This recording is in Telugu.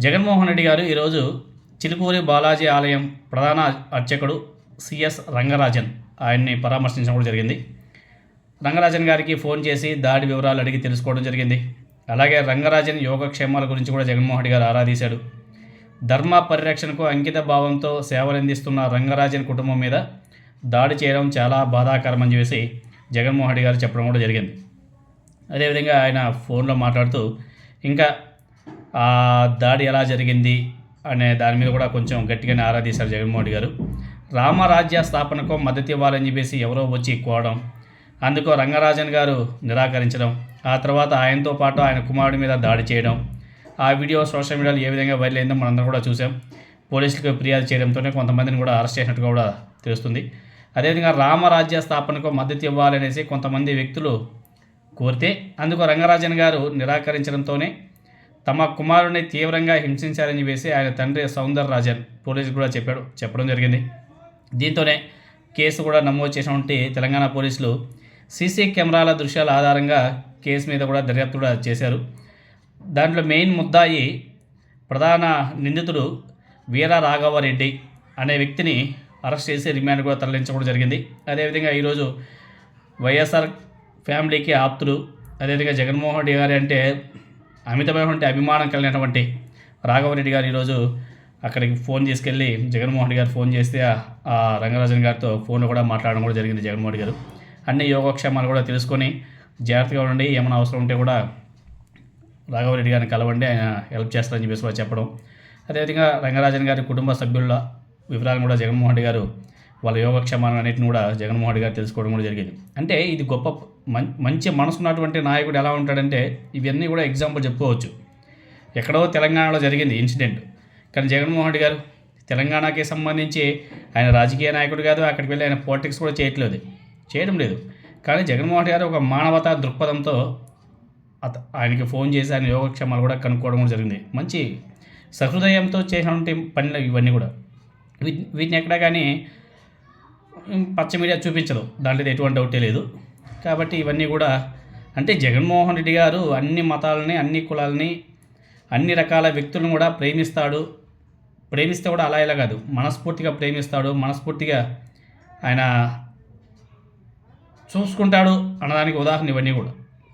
జగన్మోహన్ రెడ్డి గారు ఈరోజు చిలుకూరి బాలాజీ ఆలయం ప్రధాన అర్చకుడు సిఎస్ రంగరాజన్ ఆయన్ని పరామర్శించడం కూడా జరిగింది. రంగరాజన్ గారికి ఫోన్ చేసి దాడి వివరాలు అడిగి తెలుసుకోవడం జరిగింది. అలాగే రంగరాజన్ యోగక్షేమాల గురించి కూడా జగన్మోహన్ రెడ్డి గారు ఆరాధీశాడు ధర్మ పరిరక్షణకు అంకిత భావంతో సేవలందిస్తున్న రంగరాజన్ కుటుంబం మీద దాడి చేయడం చాలా బాధాకరమని చెప్పేసి జగన్మోహన్ రెడ్డి గారు చెప్పడం కూడా జరిగింది. అదేవిధంగా ఆయన ఫోన్లో మాట్లాడుతూ ఇంకా ఆ దాడి ఎలా జరిగింది అనే దాని మీద కూడా కొంచెం గట్టిగానే ఆరాధీశారు జగన్మోహన్ రెడ్డి గారు. రామరాజ్య స్థాపనకు మద్దతు ఇవ్వాలని చెప్పేసి ఎవరో వచ్చి కోవడం అందుకో రంగరాజన్ గారు నిరాకరించడం ఆ తర్వాత ఆయనతో పాటు ఆయన కుమారుడి మీద దాడి చేయడం ఆ వీడియో సోషల్ మీడియాలో ఏ విధంగా వైరల్ అయిందో మనందరం కూడా చూసాం. పోలీసులకు ఫిర్యాదు చేయడంతోనే కొంతమందిని కూడా అరెస్ట్ చేసినట్టుగా కూడా తెలుస్తుంది. అదేవిధంగా రామరాజ్య స్థాపనకు మద్దతు ఇవ్వాలనేసి కొంతమంది వ్యక్తులు కోరితే అందుకు రంగరాజన్ గారు నిరాకరించడంతోనే తమ కుమారుడిని తీవ్రంగా హింసించారని చెప్పేసి ఆయన తండ్రి సౌందర్ రాజన్ పోలీసులు కూడా చెప్పాడు చెప్పడం జరిగింది. దీంతోనే కేసు కూడా నమోదు చేసినటువంటి తెలంగాణ పోలీసులు సీసీ కెమెరాల దృశ్యాల ఆధారంగా కేసు మీద కూడా దర్యాప్తు కూడా చేశారు. దాంట్లో మెయిన్ ముద్దాయి ప్రధాన నిందితుడు వీర రాఘవరెడ్డి అనే వ్యక్తిని అరెస్ట్ చేసి రిమాండ్ కూడా తరలించడం జరిగింది. అదేవిధంగా ఈరోజు వైఎస్ఆర్ ఫ్యామిలీకి ఆప్తులు అదేవిధంగా జగన్మోహన్ రెడ్డి గారి అంటే అమితమైనటువంటి అభిమానం కలిగినటువంటి రాఘవరెడ్డి గారు ఈరోజు అక్కడికి ఫోన్ తీసుకెళ్ళి జగన్మోహన్ రెడ్డి గారు ఫోన్ చేస్తే ఆ- రంగరాజన్ గారితో ఫోన్లో కూడా మాట్లాడడం కూడా జరిగింది జగన్మోహన్ గారు. అన్ని యోగక్షేమాలు కూడా తెలుసుకొని జాగ్రత్తగా ఉండండి ఏమైనా అవసరం ఉంటే కూడా రాఘవరెడ్డి గారిని కలవండి ఆయన హెల్ప్ చేస్తారని చెప్పేసి కూడా చెప్పడం. అదేవిధంగా రంగరాజన్ గారి కుటుంబ సభ్యుల వివరాలను కూడా జగన్మోహన్ రెడ్డి గారు వాళ్ళ యోగక్షేమాన్ని అన్నింటిని కూడా జగన్మోహన్ రెడ్డి గారు తెలుసుకోవడం కూడా జరిగింది. అంటే ఇది గొప్ప మం మంచి మనసున్నటువంటి నాయకుడు ఎలా ఉంటాడంటే ఇవన్నీ కూడా ఎగ్జాంపుల్ చెప్పుకోవచ్చు. ఎక్కడో తెలంగాణలో జరిగింది ఇన్సిడెంట్. కానీ జగన్మోహన్ రెడ్డి గారు తెలంగాణకి సంబంధించి ఆయన రాజకీయ నాయకుడు కాదు అక్కడికి వెళ్ళి ఆయన పాలిటిక్స్ కూడా చేయట్లేదు. చేయడం లేదు. కానీ జగన్మోహన్ రెడ్డి గారు ఒక మానవతా దృక్పథంతో అత ఆయనకి ఫోన్ చేసి ఆయన యోగక్షేమాలు కూడా కనుక్కోవడం కూడా జరిగింది. మంచి సహృదయంతో చేసినటువంటి పనులు ఇవన్నీ కూడా. వీటి వీటిని ఎక్కడ కానీ పచ్చ మీడియా చూపించదు. దాంట్లో ఎటువంటి డౌటే లేదు. కాబట్టి ఇవన్నీ కూడా అంటే జగన్మోహన్ రెడ్డి గారు అన్ని మతాలని అన్ని కులాలని అన్ని రకాల వ్యక్తులను కూడా ప్రేమిస్తాడు. ప్రేమిస్తే కూడా అలా ఇలా కాదు. మనస్ఫూర్తిగా ప్రేమిస్తాడు. మనస్ఫూర్తిగా ఆయన చూసుకుంటాడు అన్నదానికి ఉదాహరణ ఇవన్నీ కూడా.